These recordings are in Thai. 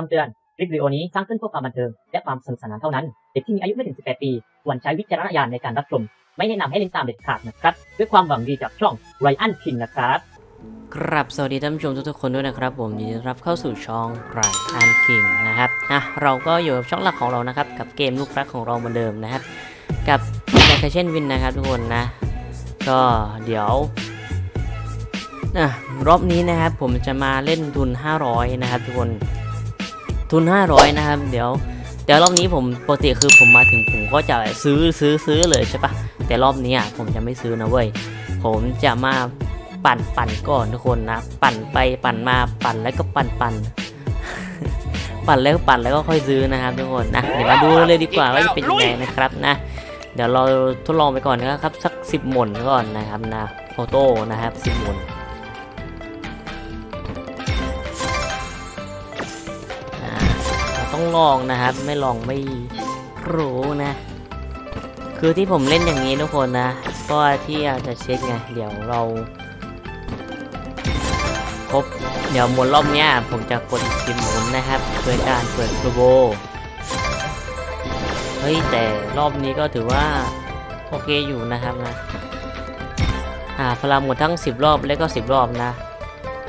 คำเตือน คลิปวิดีโอนี้สร้างขึ้นเพื่อความบันเทิง และความสนุกสนานเท่านั้น เด็กที่มีอายุไม่ถึง 18 ปีควรใช้วิจารณญาณในการรับชม ไม่แนะนำให้เล่นตามเด็ดขาดนะครับ ด้วยความหวังดีจากช่องไรอันคิงนะครับ ครับ สวัสดีท่านผู้ชมทุกๆคนด้วยนะครับผมยินดีต้อนรับเข้าสู่ช่องไรอันคิงนะครับอะเราก็อยู่กับช่องหลักของเรานะครับ กับเกมลูกรักของเราเหมือนเดิมนะครับ กับแบคเช่นวินนะครับทุกคนนะ ก็เดี๋ยวอะรอบนี้นะครับผมจะมาเล่นทุน 500 นะครับทุกคน ทุน 500 นะครับ เดี๋ยวเดี๋ยวรอบนี้ผมปกติคือผมมาถึงผมก็จะซื้อซื้อซื้อเลยใช่ปะแต่รอบนี้อะผมจะไม่ซื้อนะเว้ยผมจะมาปั่นปั่นก่อนทุกคนนะ ปั่นไปปั่นมาปั่นแล้วก็ปั่นปั่นปั่นแล้วก็ปั่นแล้วก็ค่อยซื้อนะครับทุกคนนะเดี๋ยวมาดูเลยดีกว่าว่าจะเป็นยังไงนะครับนะ เดี๋ยวเราทดลองไปก่อนนะครับสักสิบหมุนก่อนนะครับนะโฟโต้นะครับสิบหมุน ต้องลองนะครับ ไม่ลองไม่รู้นะ คือที่ผมเล่นอย่างนี้ทุกคนนะก็ที่อากจะเช็คไงเดี๋ยวเราครบเดี๋ยวหมุนรอบเนี้ยผมจะกดอีกสิบหมุนนะครับโดยการเปิดโทรโบเฮ้ยแต่รอบนี้ก็ถือว่า โอเคอยู่นะครับนะอ่าพลังหมดทั้ง 10 รอบแล้วก็ 10 รอบนะ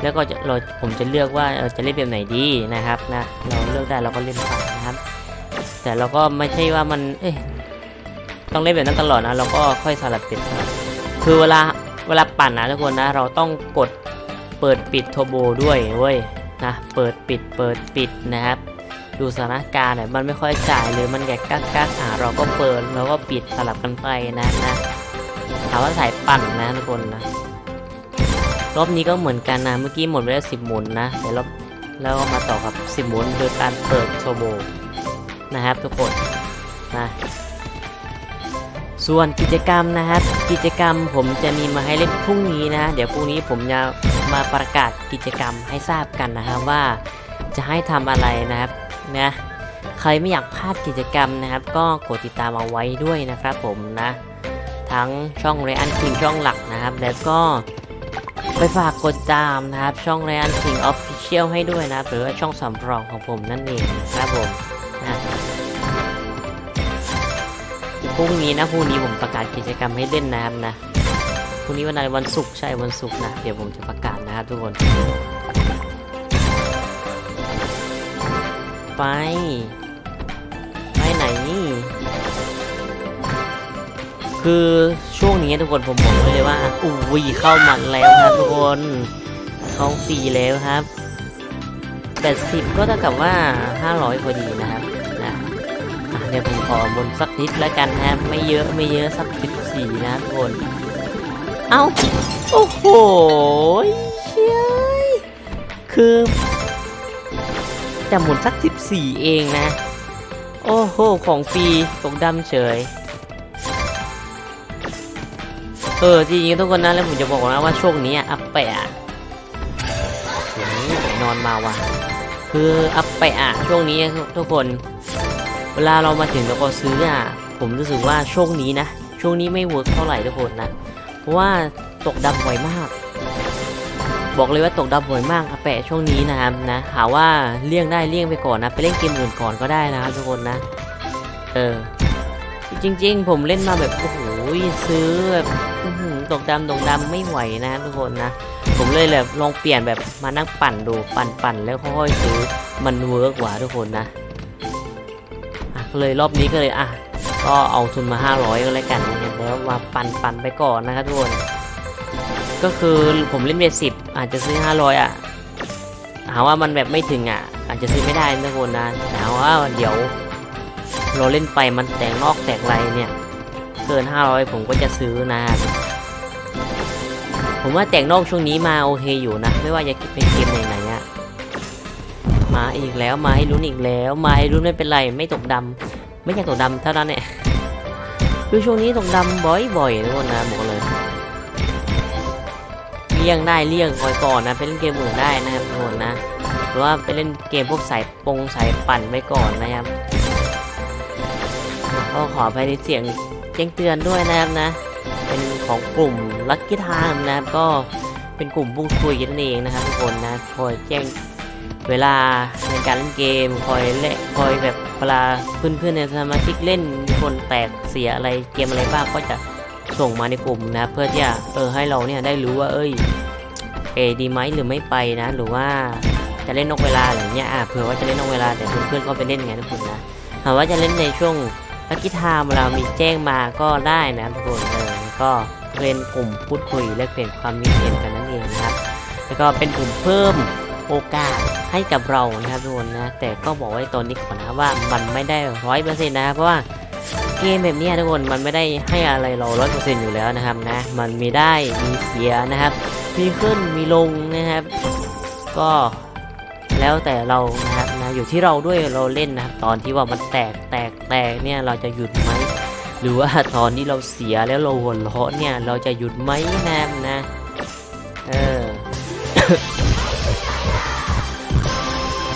แล้วก็จะเราผมจะเลือกว่าเออจะเล่นแบบไหนดีนะครับนะเราเลือกได้เราก็เล่นไปนะครับ แต่เราก็ไม่ใช่ว่ามันเอ้ยต้องเล่นแบบนั้นตลอดนะเราก็ค่อยสลับเปลี่ยนสลับคือเวลาเวลาปั่นนะทุกคนนะเราต้องกดเปิดปิดโทโบด้วยเว้ยนะเปิดปิดเปิดปิดนะครับ ดูสถานการณ์เนี่ยมันไม่ค่อยจ่ายหรือมันแกกักกักอ่าเราก็เปิดเราก็ปิดสลับกันไปนะนะถามว่าสายปั่นนะทุกคนนะ รอบนี้ก็เหมือนกันนะ เมื่อกี้หมดไปแล้วสิบหมุนนะเดี๋ยวเราแล้วก็มาต่อกับสิบหมุนโดยการเปิดโทโบนะครับทุกคนนะส่วนกิจกรรมนะครับ กิจกรรมผมจะมีมาให้เล่นพรุ่งนี้นะเดี๋ยวพรุ่งนี้ผมจะมาประกาศกิจกรรมให้ทราบกันนะครับว่าจะให้ทำอะไรนะครับนะใครไม่อยากพลาดกิจกรรมนะครับ ก็กดติดตามเอาไว้ด้วยนะครับผมนะ ทั้งช่อง r รอันคิงช่องหลักนะครับ แล้วก็ ไปฝากกดตามนะครับ ช่อง r รอันคิงออฟฟิเชียลให้ด้วยนะหรือว่าช่องสำรองของผมนั่นเองนะครับผมนะพรุ่งนี้นะพรุ่งนี้ผมประกาศกิจกรรมให้เล่นนะครับนะพรุ่งนี้วันอะไรวันศุกร์ใช่วันศุกร์นะเดี๋ยวผมจะประกาศนะครับทุกคน ไป คือช่วงนี้ทุกคนผมบอกไว้เลยว่าอุ้ยเข้ามันแล้วครับทุกคนเข้าฟรีแล้วครับ80ก็เท่ากับว่า 500พอดีนะครับนะเดี๋ยวผมขอบนสักนิดแล้วกันนะครไม่เยอะไม่เยอะสัก 14 นะทุกคน เอ้า โอ้โหเชี่ยคือแต่หมุนสัก 14 เองนะ โอ้โห ของฟรีตกดำเฉย เออจริงๆทุกคนนะแล้วผมจะบอกนะว่าช่วงนี้อัปเปะนอนมาว่ะ คืออัปเปะช่วงนี้ทุกคน เวลาเรามาถึงแล้วก็ซื้ออะผมรู้สึกว่าช่วงนี้นะ ช่วงนี้ไม่เวิร์กเท่าไหร่ทุกคนนะ เพราะว่าตกดำบ่อยมาก บอกเลยว่าตกดำบ่อยมากอาแปะช่วงนี้นะครับนะ หาว่าเลี่ยงได้เลี่ยงไปก่อนนะ ไปเล่นเกมอื่นก่อนก็ได้นะครับทุกคนนะ เออ จริง ๆ ผมเล่นมาแบบโอ้โห ซื้อแบบอื้อหือตกดำตกดำไม่ไหวนะทุกคนนะ ผมเลยแบบลองเปลี่ยนแบบมานั่งปั่นดูปั่นปั่นแล้วค่อยๆซื้อมันเวิร์กกว่าทุกคนนะอะเลยรอบนี้ก็เลยอะก็เอาทุนมา 500 ก็แล้วกันนะครับแล้วมาปั่นปั่นไปก่อนนะครับทุกคนก็คือผมเล่นเบสสิบอาจจะซื้อ 500 อะหาว่ามันแบบไม่ถึงอะ อาจจะซื้อไม่ได้นะทุกคนนะแต่หาว่าเดี๋ยวเราเล่นไปมันแตกนอกแตกไรเนี่ย กิน 500 ผมก็จะซื้อนะครับผมว่าแตกนอกช่วงนี้มาโอเคอยู่นะ ไม่ว่าจะเป็นเกมไหนๆอะมาอีกแล้วมาให้ลุ้นอีกแล้ว มาให้ลุ้นไม่เป็นไรไม่ตกดำไม่ใช่ตกดำเท่านั้นเนี่ยคือช่วงนี้ตกดำบ่อยๆทุกคนนะบอกเลยเลี่ยงได้เลี่ยงคอยก่อนนะไปเล่นเกมอื่นได้นะครับทุกคนนะหรือว่าไปเล่นเกมพวกสายปงสายปั่นไว้ก่อนนะครับก็ขอไปในเสียง จ้งเตือนด้วยนะครับนะ เป็นของกลุ่มลั c กี้ไทม์นะครับก็เป็นกลุ่มพูดคุยกันเองนะครับทุกคนนะคอยแจ้งเวลาในการเล่นเกมคอยเล่คอยแบบเวลาเพื่อนๆในสมาชิกเล่นคนแตกเสียอะไรเกมอะไรบ้างก็จะส่งมาในกลุ่มนะเพื่อที่จะเออให้เราเนี่ยได้รู้ว่าเอ้ยเอดีไหมหรือไม่ไปนะ หรือว่าจะเล่นนอกเวลาอะไรเงี้ยอะเผื่อว่าจะเล่นนอกเวลาแต่เพื่อนๆก็ไปเล่นไงทุกคนนะถามว่าจะเล่นในช่วง ลักกี้ไทม์เรามีแจ้งมาก็ได้นะทุกคนเออก็เป็นกลุ่มพูดคุยและเปลี่ยนความคิดเห็นกันนั่นเองนะครับ แล้วก็เป็นกลุ่มเพิ่มโอกาสให้กับเรานะครับทุกคนนะ แต่ก็บอกไว้ตอนนี้ก่อนนะว่ามันไม่ได้ร้อยเปอร์เซ็นต์นะครับเพราะว่าเกมแบบนี้ทุกคนมันไม่ได้ให้อะไรเราร้อยเปอร์เซ็นต์อยู่แล้วนะครับนะ มันมีได้มีเสียนะครับ มีขึ้นมีลงนะครับ ก็ แล้วแต่เรานะครับนะอยู่ที่เราด้วยเราเล่นนะครับตอนที่ว่ามันแตกแตกแตกเนี่ยเราจะหยุดไหมหรือว่าตอนที่เราเสียแล้วเราหัวเราะเนี่ยเราจะหยุดไหมนะครับนะเออ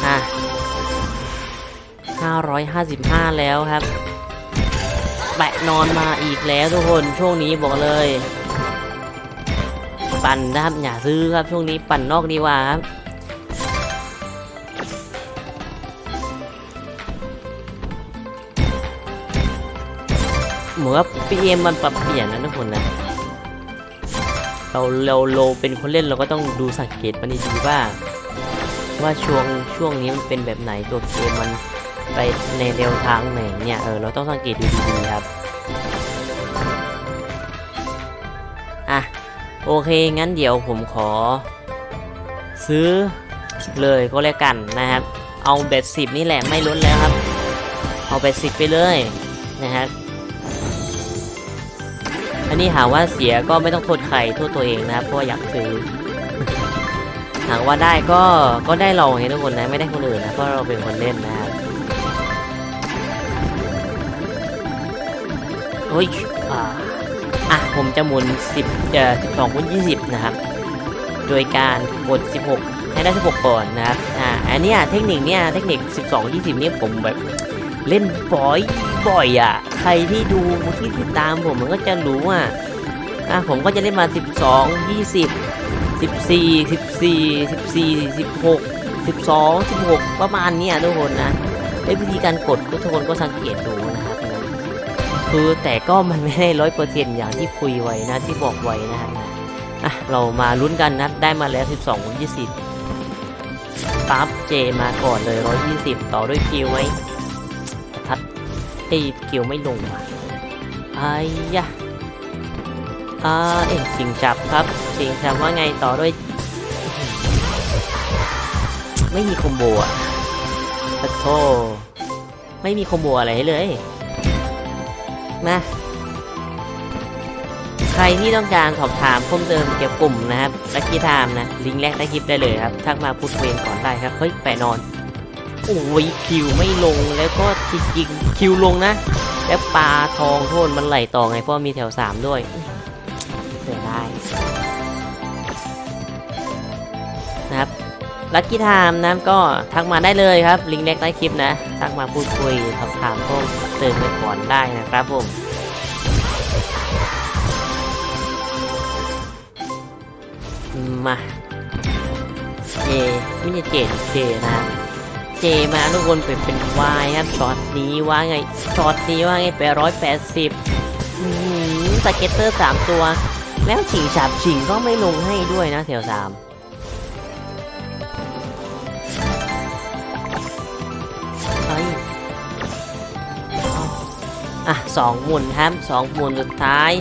อะ555 แล้วครับ แปะนอนมาอีกแล้วทุกคนช่วงนี้บอกเลย ปั่นนะครับอย่าซื้อครับช่วงนี้ปั่นนอกดีกว่าครับ มือนว่าพีเอ็มมันปรับเปลี่ยนนะทุกคนนะ เราเราเราเป็นคนเล่นเราก็ต้องดูสังเกตมันดีๆว่า ว่าช่วงช่วงนี้มันเป็นแบบไหนตัวเกมมันไปในแนวทางไหนเนี่ยเออเราต้องสังเกตดูดีๆครับอะโอเคงั้นเดี๋ยวผมขอ ซื้อเลยก็แล้วกันนะครับ เอาเบ็ดสิบนี่แหละไม่ล้นแล้วครับ เอาเบ็ดสิบไปเลยนะครับ อันนี้หาว่าเสียก็ไม่ต้องโทษใครโทษตัวเองนะครับเพราะอยากซื้อหากว่าได้ก็ก็ได้เราไงทุกคนนะไม่ได้คนอื่นนะเพราะเราเป็นคนเล่นนะครับเฮ้ยอ่าอะผมจะหมุน 10เอ่อ12คูณ20 นะครับ โดยการกด 16 ให้ได้ 16 ก่อนนะครับ อ่า อันนี้เทคนิคเนี้ยเทคนิค 12 20เนี่ยผมแบบ เล่นบ่อยบ่อยอะ ใครที่ดูที่ติดตามผมมันก็จะรู้อะอะผมก็จะเล่นมา 12 20สิบสี่สิบสี่สิบสี่สิบหกสิบสองสิบหกประมาณนี้ทุกคนนะไอ้วิธีการกดก็ทุกคนก็สังเกตดูนะครับนะคือแต่ก็มันไม่ได้ร้อยเปอร์เซ็นต์อย่างที่คุยไว้นะที่บอกไว้นะครับนะอะเรามาลุ้นกันนะได้มาแล้วสิบสองยี่สิบปั๊บเจมาก่อนเลยร้อยยี่สิบต่อด้วยคิวไหม ไอ้คิวไม่ลงว่ะไอ้ยะอ่าเอ็ชิงจับครับชิงจับว่าไงต่อด้วย ไม่มีคอมโบอะปะโทไม่มีคอมโบอะไรให้เลยนะใครที่ต้องการสอบถามเพิ่มเติมเกี่ยวกับกลุ่มนะครับลักกี้ไทม์นะ ลิงก์แรกใต้คลิปได้เลยครับ ทักมาพูดคุยกันก่อนได้ครับ เฮ้ย แปะนอน โอ้ยคิวไม่ลงแล้วก็จริงๆคิวลงนะ แล้วปลาทองโทษมันไหลต่อไงเพราะมีแถวสามด้วยเสียได้นะครับลัคกี้ไทม์นะก็ทักมาได้เลยครับ ลิงก์แรกใต้คลิปนะ ทักมาพูดคุยสอบถามเพิ่มเติมไปก่อนได้นะครับผมมาเจไม่ใช่เจเจนะ เจมาทุกคนเป็นเป็นวายครับช็อตนี้ว่าไงช็อตนี้ว่าไงไปร้อยแปดสิบสเก็ตเตอร์สามตัว แล้วฉิงฉับฉิงก็ไม่ลงให้ด้วยนะแถวสามเฮ้อะสองหมุนครับสองหมุนสุดท้าย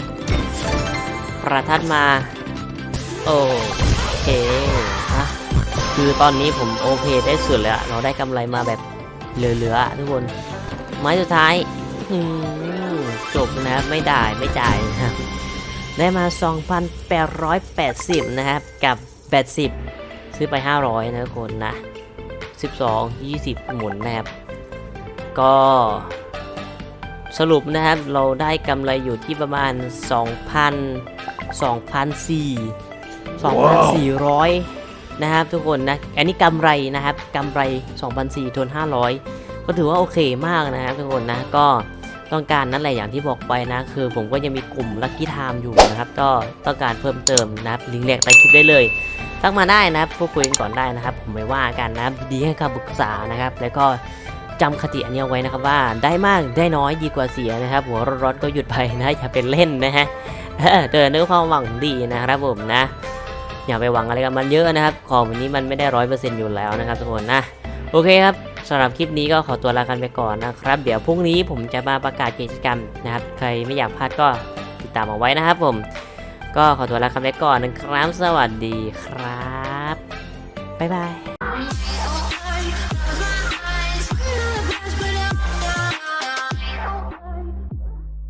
ประทัดมา โอเค คือตอนนี้ผมโอเคได้สุดแล้วเราได้กำไรมาแบบเหลือๆทุกคน ไม้สุดท้ายจบนะครับไม่ได้ไม่จ่ายนะครับได้มา 2,880 นะครับ กับ 80 ซื้อไป 500 นะทุกคนนะ 12 20 หมุนนะครับ ก็สรุปนะครับเราได้กำไรอยู่ที่ประมาณ 2,000 2,400 2,400 นะครับทุกคนนะอันนี้กำไรนะครับกำไร2,400ทน500 ก็ถือว่าโอเคมากนะครับทุกคนนะก็ต้องการนั่นแหละอย่างที่บอกไปนะ คือผมก็ยังมีกลุ่มลั c กี้ไทม์อยู่นะครับ ก็ต้องการเพิ่มเติมนะครับลิงก์แรกใต้คลิปได้เลยทักมาได้นะครับพูดคุยกันก่อนได้นะครับ ผมไม่ว่ากันนะดีให้คำปรึกษานะครับ แล้วก็จำคติอันนี้เอาไว้นะครับว่าได้มากได้น้อยดีกว่าเสียนะครับ หัวร้อนๆก็หยุดไปนะอย่าเป็นเล่นนะฮะเออเตือนด้วยความหวังดีนะครับผมนะ อย่าไปหวังอะไรกับมันเยอะนะครับ ของวันนี้มันไม่ได้ร้อยเปอร์เซ็นต์อยู่แล้วนะครับทุกคนนะโอเคครับสำหรับคลิปนี้ก็ขอตัวลากันไปก่อนนะครับ เดี๋ยวพรุ่งนี้ผมจะมาประกาศกิจกรรมนะครับ ใครไม่อยากพลาดก็ติดตามเอาไว้นะครับผม ก็ขอตัวลากันไปก่อนนะครับสวัสดีครับบ๊ายบาย